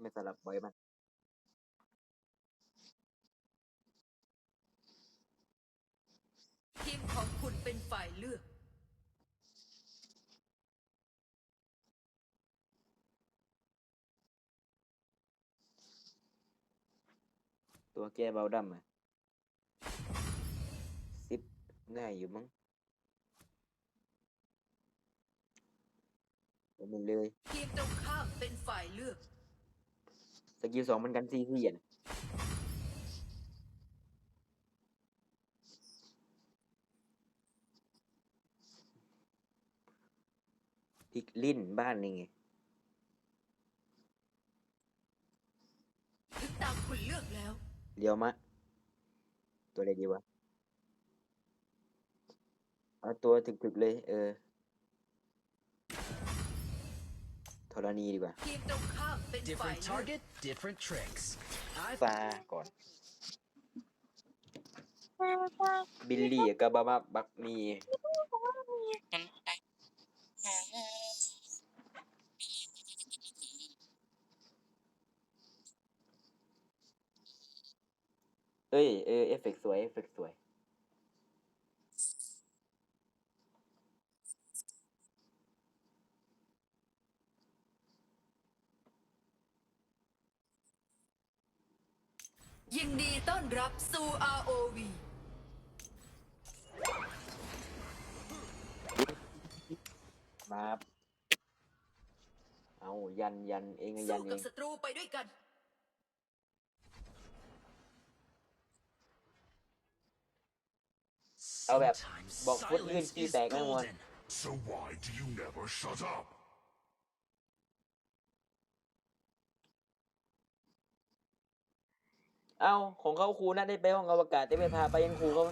ไม่สลับบ่อยมันทีมของคุณเป็นฝ่ายเลือก ตัวแกเบาดำอะซิปง่ายอยู่มั้งเอามันเลย ทีมตรงข้ามเป็นฝ่ายเลือก สกิลสองมันกันซีเรียนพลิกลิ้นบ้านนี่ไงถึงตามคุณเลือกแล้วเลียวมะ ตัวอะไรดีวะ เอาตัวถึกๆเลย เออ ธรณีดีกว่าทีมตรงข้ามเป็นฝ่าย Different เลือก target, different tricks. I ฟาก่อน บิลลี่กับบาบักบักมีเอ้ยเออเอฟเฟกต์สวยเอฟเฟกต์สวยยินดีต้อนรั บสู่ ROV มาเอายันยันเองอะยัสู้นเอกับงศัตรูไปด้วยกัน เอาแบบ Sometimes บอกฟุตลื่น silence ขี้ is แตกแน่นอน golden. So why do you never shut up? เอ้าของเขาครูนัดได้ไปห้องอวกาศแต่ไม่พาไปยังครูเขา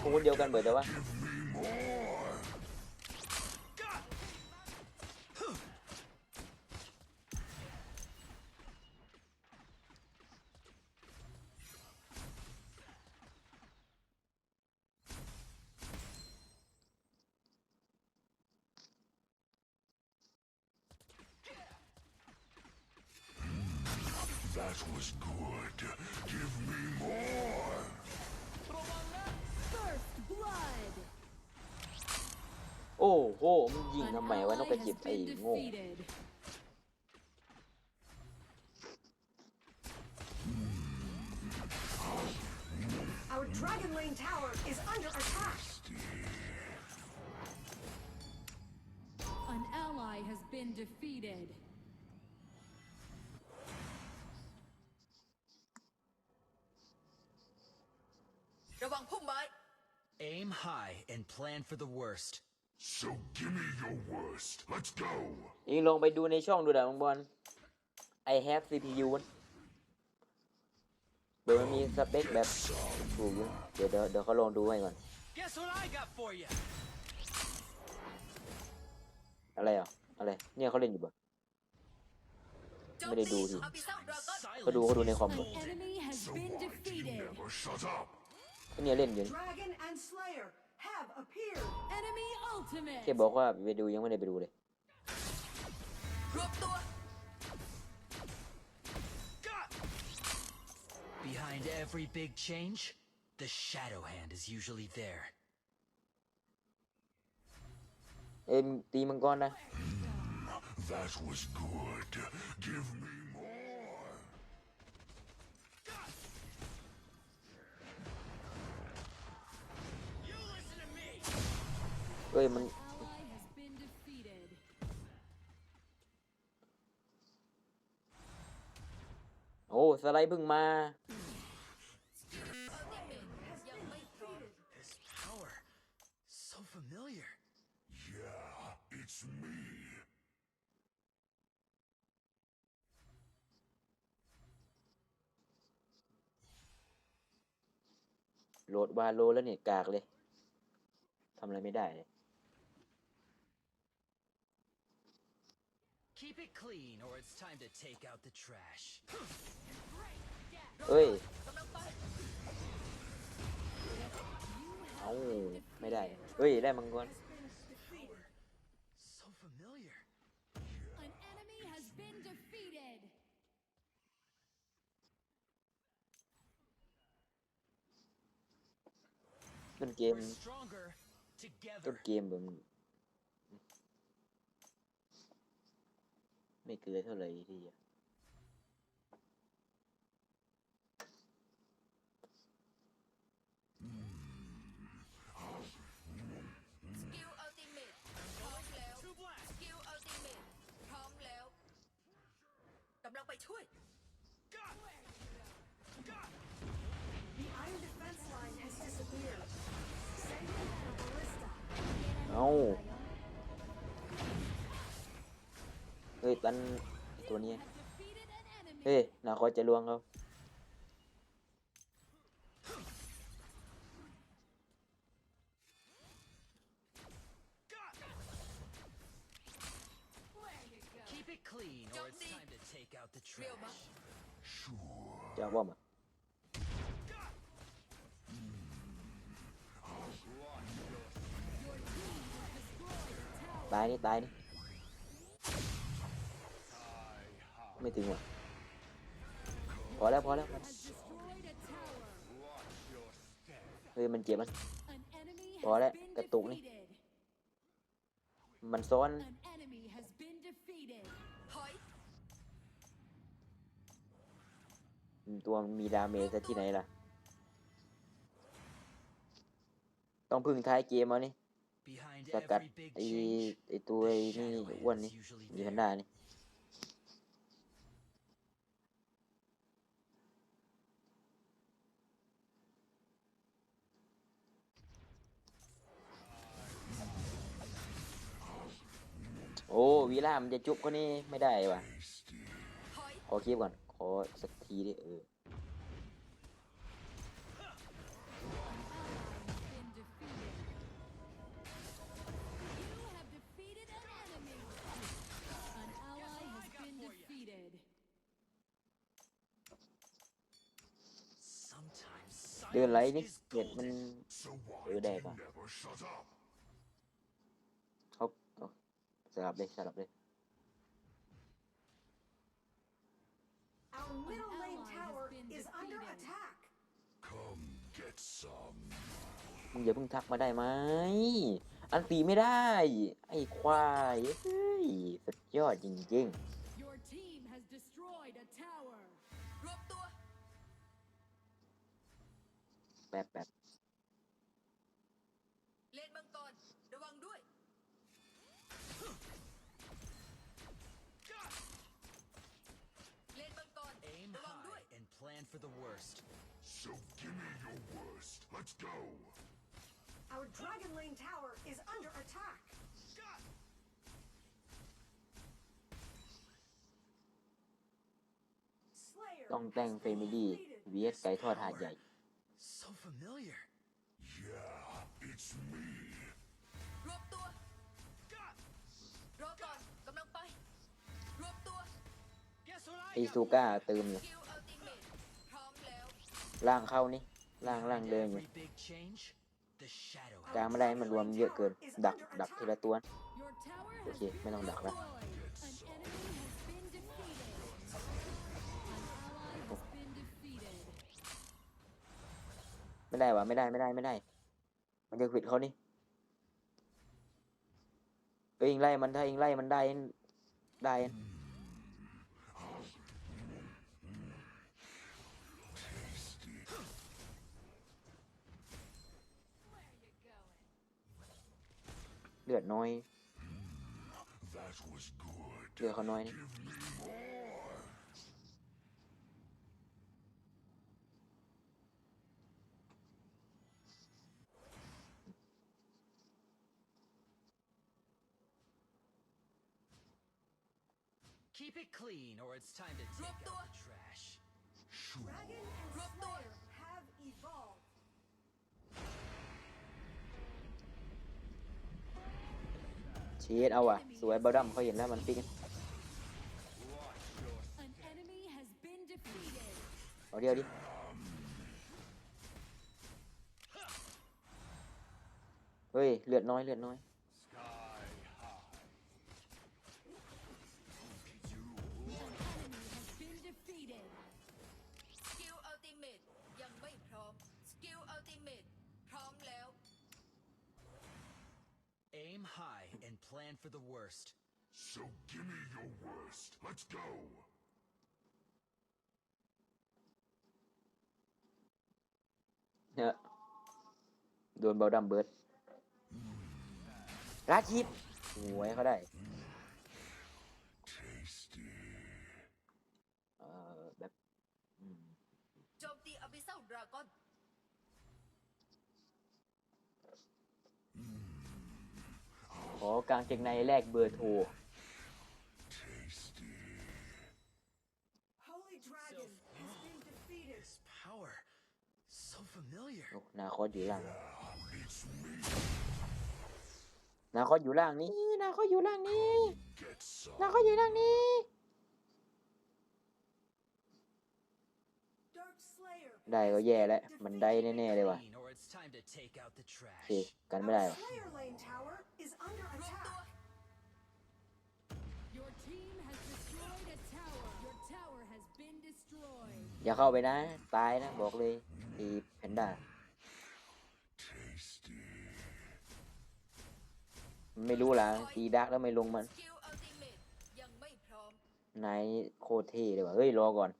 ครูคนเดียวกันเบิดแต่ว่า That was good. Give me more. First blood. โอ้โหมันยิง An ทำไมวะนก ally กระจิบ has ไอ้ been โง่ defeated. Our Dragon Lane tower is under attack. An ally has been defeated. ระวังพุ่มไม้ Aim high and plan for the worst. So give me your worst. Let's go. เองลองไปดูในช่องดูดาบางบอล I have CPU เดี๋ยวมันมีสเปคแบบถูกอยู่เดี๋ยวเดี๋ยวเดี๋ยวเขาลองดูให้ก่อน Guess what I got for you? อะไรอะอะไร เนี่ยเขาเล่นอยู่บ่โจมไม่ได้ดูตีดิอาบิซัมดราก้อนเขาดูเขาดูในคอม An บ่ enemy has So been why do you defeated. never shut up? ก็เนี่ยเล่นอยู่นี่ Dragon and Slayer have appeared. Enemy ultimate. แค่บอกว่าไปดูยังไม่ได้ไปดูเลย รวมตัว Behind every big change, the shadow hand is usually there. เอ็มตีมังกรนะ That was good. Give me เอ้ยมัน Ally has been defeated. โอ้สไลด์เพิ่งมา His power, so familiar. Yeah, it's me. โหลดวาโลแล้วเนี่ยกากเลยทำอะไรไม่ได้เลย Keep it clean, or it's time to take out the trash. Ơi. Oh, ไม่ได้เฮ้ยได้มังกร ไม่เกินเท่าไหร่ทีอะสกิลอัลติเมทพร้อมแล้ว To blast. สกิลอัลติเมทพร้อมแล้วกำลังไปช่วย God. God. The iron defense line has disappeared. Send in a ballista. เอ้า เฮ้ยตันตัวเนี้ย Have defeated an enemy. เฮ้ยนาคอยจะลวงเขา Keep it clean, or it's Jonesy. time to take out the เรียวมา trash. จะว่ามาตายนี่ตายนี่ ไม่ถึงว่ะพอแล้วพอแล้วเฮ้ยมันเจ็บมันพอแล้วกระตุกนี่ มันซ้อนตัวมีดาเมจซะที่ไหนล่ะ ต้องพึ่งท้ายเกมเอานี่สกัดไอ้ไอ้ตัวไอ้นี่อ้วนนี่มีพันด้านี่ วีล่ามันจะจุบคนนี้ไม่ได้ว่ะถอยขอคลิปก่อน ขอสักทีดิเออ An ally has been defeated. You have defeated an enemy. An ally has been defeated. sometimes เดินไหล silence นี่ is เน็ตมัน golden. So why Ừ, do đẹp you à? never shut up? เขาเอาส ลับเลยสลับเลย Our middle lane ally has tower been is under defeated. attack. Come get some. มึงอย่าเพิ่งทักมาได้ไหม อันตีไม่ได้ ไอ้ควายเฮ้ยสุดยอดจริง Your team has destroyed a tower. รวมตัว ๆ แป๊บแป๊บ for the worst. So give me your worst. Let's go. Our dragon lane tower is under attack. Slayer ต้องแต่ง has เฟ been มิลี่ defeated. vs ไก่ทอดหาดใหญ่ So familiar. Yeah, it's me. รวมตัว รอก่อน กำลังไป รวมตัว Guess what ไอซูก้าเติม ส อยู่ กิล ล่างเข้านี่ล่างล่าง Behind เดินอยู่ every big change, the shadow กลางไม่ได้มันรวมเยอะเกิน ดักดักทีละตัว Your tower has Okay, been may lang dakla. destroyed. An enemy has been defeated. An ally has been defeated. ไม่ได้วะไม่ได้ไม่ได้ไม่ได้ มันจะขวิดเขานี่เอ้ยยิงไล่มันถ้ายิงไล่มันได้ได้ ลือดน้อย That was good. เลือดเขาน้อยนี่ Give me more. 'em. Keep it clean, or it's time ชดเอาอะ สวยเบอดัมเขาเห็นแล้วมันฟิกเอาเดียวดิเฮ้ยเลือดน้อยเลือดน้อย for the worst. So give me your worst. Let's go. เนี่ยโดนเบลดัมเบิร์ดราชิปหวยเขาได้ Tasty. เออแบบอืมโจมตีอบิเซลดราก้อน ขอกางเกงในแลกเบอร์โทร Tasty. Holy Dragon has been defeated. This power, so familiar. โอ้นาคอสอยู่ล่าง It's me. นาคอสอยู่ล่างนี้ นาคอสอยู่ล่างนี้ Get some. นาคอสอยู่ล่างนี้ Dark Slayer. ได้ก็แย่แล้ว มันได้แน่ๆเลยว่ะ Clean, or it's time to take out the โอเค trash. กันไม่ได้ Our ว่ะ Slayer Lane Tower is under รวมตัว attack. Your team has destroyed a tower. Your tower has been destroyed. อย่าเข้าไปนะ ตายนะ บอกเลยไอีแพนด้า Tasty. ไม่รู้ล่ะตีดักแล้วไม่ลงมัน สกิลอัลติเมตยังไม่พร้อม นายโคตรเท่เลยว่ะเฮ้ย รอก่อน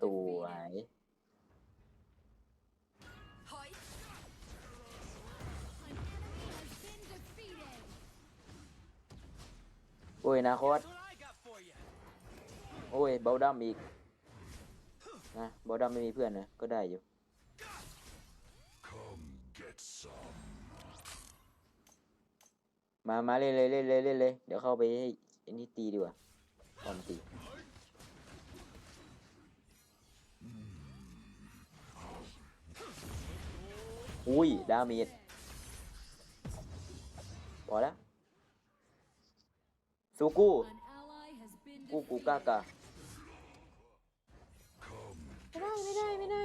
สวยโอ้ยนาคอส That's what I got for you. โอ้ยเบลดัมอีกนะเบลดัมไม่มีเพื่อนนะก็ได้อยู่มามาเล่นเลยเล่นเลยเล่นเลยเดี๋ยวเข้าไปให้ไอ้นี่ตีดีกว่าตอนตี อุ้ย ดาเมจพอแล้วซูกู An ally has been กูกู defeated. กากาไม่ได้ ไม่ได้ ไม่ได้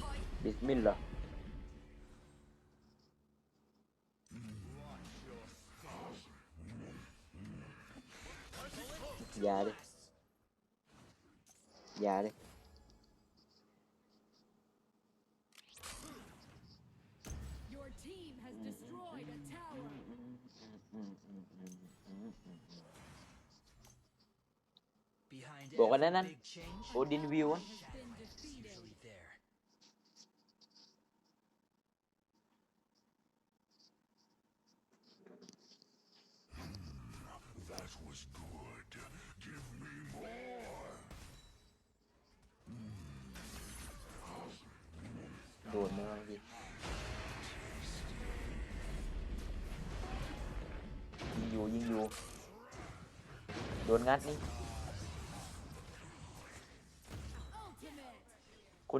ถอยบิสมิลลาห์อย่าดิอย่าดิ Behind Bộ cái every đó nè. big change, Odin view á. Has been is defeated. usually there. That was good. Give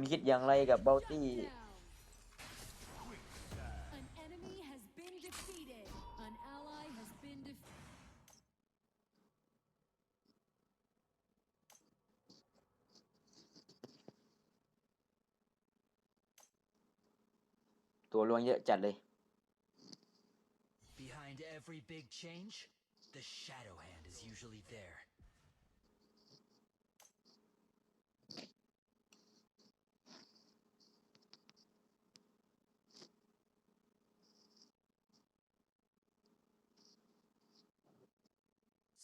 คุณคิดอย่างไรกับเบลตี้ down. An enemy has been defeated. An ally has been defeated. ตัวลวงเยอะจัดเลย Behind every big change, the shadow hand is usually there.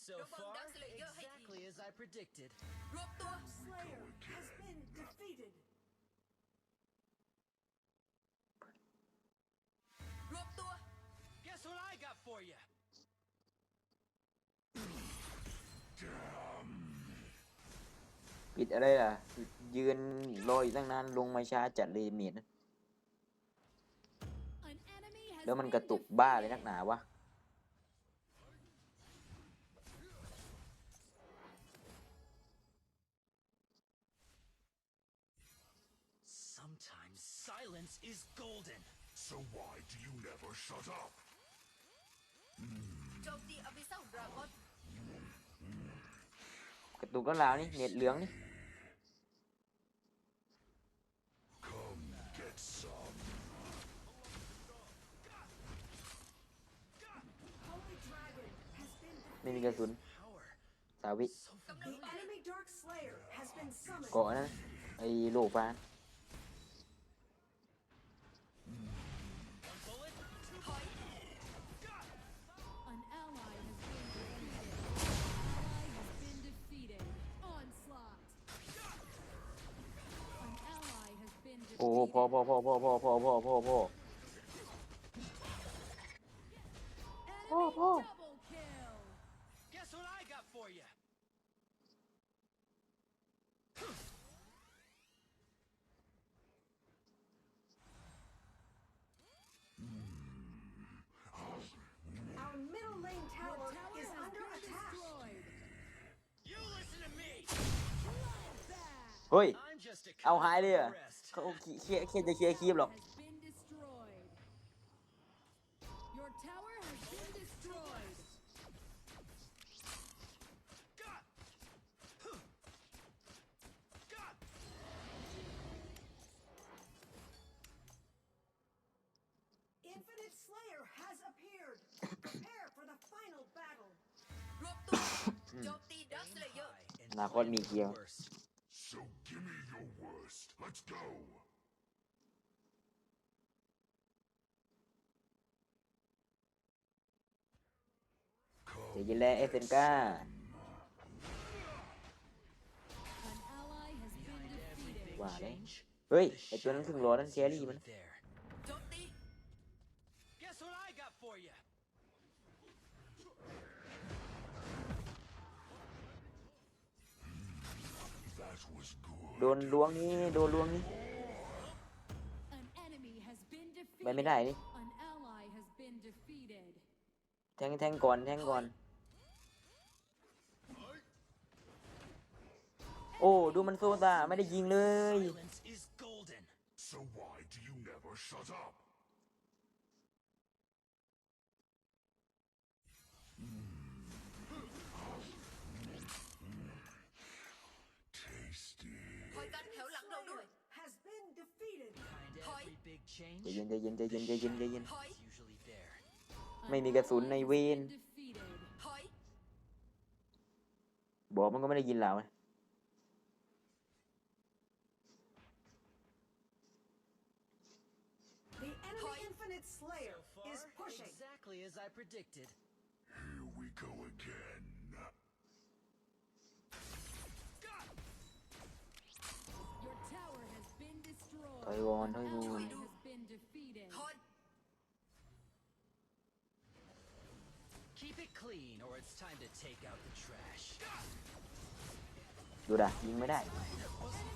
So Robot far, Dark Slayer hay exactly as I predicted. รวมตัว Dark Slayer has been defeated. รวมตัว Guess what I got for you? ปิดอะไรล่ะ ยืนรออยู่ตั้งนานลงมาช้าจัดเลยเมียนะ An enemy has แล้วมัน been กระตุก defeated. บ้าเลยนักหนาวะ So why do you never shut up? Trông đi ở phía sau Dragon. Cái tủ con lão đi, nhiệt lướng đi. Nên mình gần xuống. Sao biết, Có nữa. Ây lỗ vàng. Been โอ้โห defeated. พอพอพอพอพอพอพอพอพอ Enemy double kill. Guess what I got for you? Our middle lane Your tower tower is has under been attack. destroyed. You listen to me. Bloodbath. เฮ้ย I'm just a เอา cog หาย of เลยเหร the อะ rest. เขาเคลียร์เคลียร์จะเคลียร์คลิปหรอก Has been destroyed. Your tower has been destroyed. God. Huh. God. Infinite Slayer has appeared. Prepare for the final battle. รวบตัวโจมตีดักสเลเยอร์ High and อนาคตมีเกียร์ worst. So give me your worst. Let's go! Sevgili SMK. Wow, Wait, it's one thing Lord Kelly even. Was good. โดนล้วงนี้โดนล้วงนี้ไปไม่ได้นี่แทงแทงก่อนแทงก่อน โอ้ดูมันโซตาไม่ได้ยิงเลย So why do you never shut up? ใจเย็นใจเย็นใจเย็นใจเย็นใจเย็นไม่มีกระสุนในเวนบอกมันก็ไม่ได้ยินเราไงถอยวนถอยวน ดูด่ะยิงไม่ได้ Wasn't